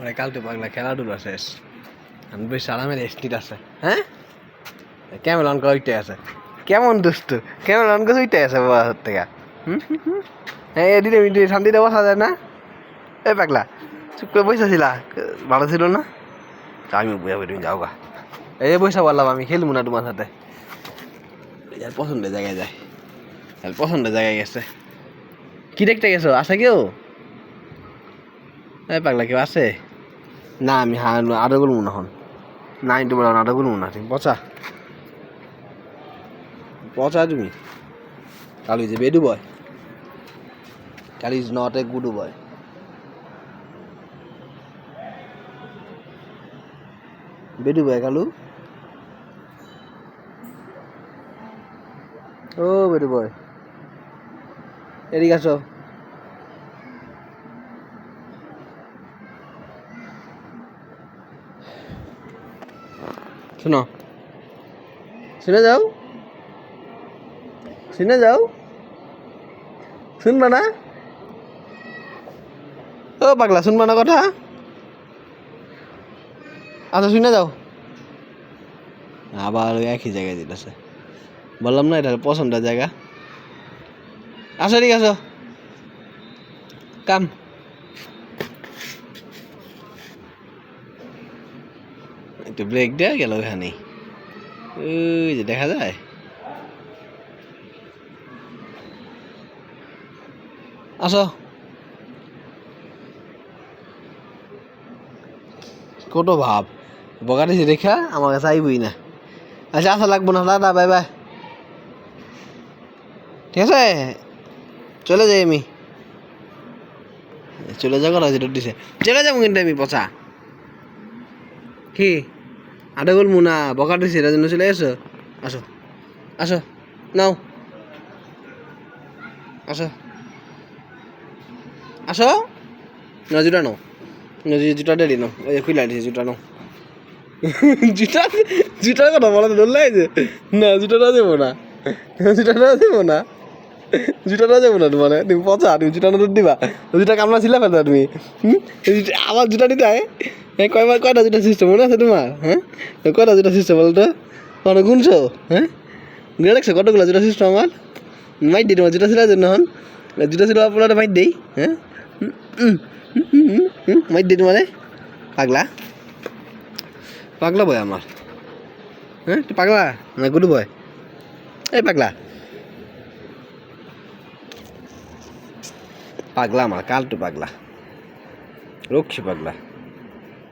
মানে কালকে পাগলা খেলাধুলা শেষ। আমি বেশ আরামের স্টিট আছে। হ্যাঁ? কেমন অঙ্ক ওইটাই আছে? কেমন দুস্তু? কেমন অঙ্ক ওইটাই আছে বাবা হাত থেকে। হ্যাঁ এদিকে মিডিয়ে শান্তিতে বসা যায় না? এ পাগলা চুপ করে বসে ছিলা ভালো ছিল না? আমি বুঝা বেরিয়ে যাও গা। এই বসে বললাম আমি খেলব না তোমার সাথে। যার পছন্দের জায়গায় যায়। আর পছন্দের জায়গায় গেছে। কি দেখতে গেছো? আছে কেউ? এই পাগলা কেউ আছে? না, আমি হা আরও গুলবো না হন না ইন্টু বলো আরও গুলবো না তুমি পচা। পচা তুমি? Kalu a bad boy. Kalu is not a good boy bad boy, Kalu? O, bad boy. এদিকে আসো। শোনো। শুনে যাও। শুনে যাও। শুনবা না? ও পাগলা, শুনবা না কথা? আচ্ছা শুনে যাও। আবার ওই একই জায়গায় দিতেছে বললাম না, এটা পছন্দের জায়গা। আসো ঠিক আসো। কাম। একটু ব্রেক দেওয়া গেল ওখানে। ওই যে দেখা যায়? আসো। কত ভাব? বগাটিছি দেখা, আমার কাছে আইবই না। আচ্ছা আসা লাগবো না, দাদা বাই বাই ঠিক আছে? চলে যাই আমি। চলে যাও কথা যেটা দিছে। চলে যাব কিন্তু আমি, পচা। কি? আটা বলব না বকা দিছে এটার জন্য চলে এসো আসো। আসো, নাও। আসো। আসো। না জুটা নাও। না, জু- জুতাটা দি নাও। ওই খুলে দিছে, জুতা নাও। জুতা জুতার কথা বলাতে ধরলে যে। না জুতাটা দেবো না জুতাটা দেবো না জুতাটা দেবো না মানে? তুমি পচা, তুমি জুতা নতুন দিবা। জুতা কামলা ছিল ফেলতা তুমি। হুম? এই জুতা- আবার জুতা দিতে হয়? কয়বার কয়টা জুতা সিস্টেম মনে আছে তোমার? হ্যাঁ? কয়টা জুতা সিস্টেম তো? কত গুনছো? হ্যাঁ? গুনে দেখছ কতগুলো জুতা সিস্টেম আমার? মাইট দিই তোমার জুতা ছিল জন্য হন জুতা ছিল আপনারা মাইট দেই হ্যাঁ? মাইট দিই মানে পাগলা? পাগলা বয় আমার। হ্যাঁ পাগলা না গুডু বয়? এই পাগলা। পাগলা আমার কালটু পাগলা রক্ষী পাগলা।